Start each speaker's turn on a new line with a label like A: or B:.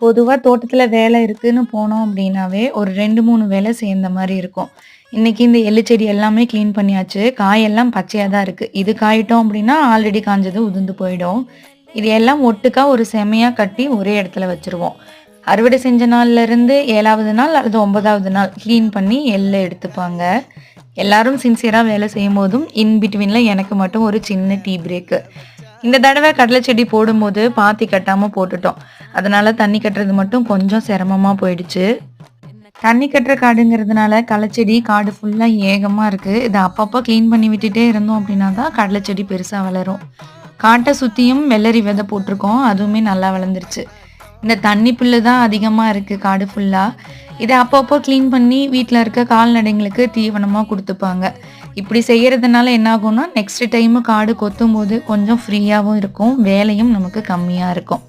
A: பொதுவாக தோட்டத்தில் வேலை இருக்குதுன்னு போனோம் அப்படின்னாவே, ஒரு 2, 3 வேலை சேர்ந்த மாதிரி இருக்கும். இன்னைக்கு இந்த எள்ளு செடி எல்லாமே க்ளீன் பண்ணியாச்சு. காயெல்லாம் பச்சையாக தான் இருக்குது இது காயிட்டோம் அப்படின்னா, ஆல்ரெடி காஞ்சது உதிர்ந்து போயிடும். இது எல்லாம் ஒட்டுக்கா ஒரு செமையாக கட்டி ஒரே இடத்துல வச்சுருவோம். அறுவடை செஞ்ச நாள்ல இருந்து 7வது நாள் அல்லது ஒன்பதாவது நாள் கிளீன் பண்ணி எள்ளை எடுத்துப்பாங்க. எல்லாரும் சின்சியராக வேலை செய்யும் போதும் இன் பிட்வீனில் எனக்கு மட்டும் ஒரு சின்ன டீ பிரேக்கு. இந்த தடவை கடலை செடி போடும்போது பாத்தி கட்டாமல் போட்டுட்டோம். அதனால தண்ணி கட்டுறது மட்டும் கொஞ்சம் சிரமமாக போயிடுச்சு. தண்ணி கட்டுற காடுங்கிறதுனால களைச்செடி காடு ஃபுல்லாக ஏகமாக இருக்குது இதை அப்பப்போ க்ளீன் பண்ணி விட்டுட்டே இருந்தோம் அப்படின்னா தான் கடலை செடி பெருசாக வளரும். காட்டை சுற்றியும் வெள்ளரி விதை போட்டிருக்கோம். அதுவுமே நல்லா வளர்ந்துருச்சு. இந்த தண்ணி புல்லு தான் அதிகமாக இருக்குது காடு ஃபுல்லாக இதை அப்பப்போ க்ளீன் பண்ணி வீட்டில் இருக்க கால்நடைங்களுக்கு தீவனமாக கொடுத்துப்பாங்க இப்படி செய்கிறதுனால என்ன ஆகும்னா, நெக்ஸ்ட் டைமு காடு கொத்தும்போது கொஞ்சம் ஃப்ரீயாகவும் இருக்கும். வேலையும் நமக்கு கம்மியாக இருக்கும்.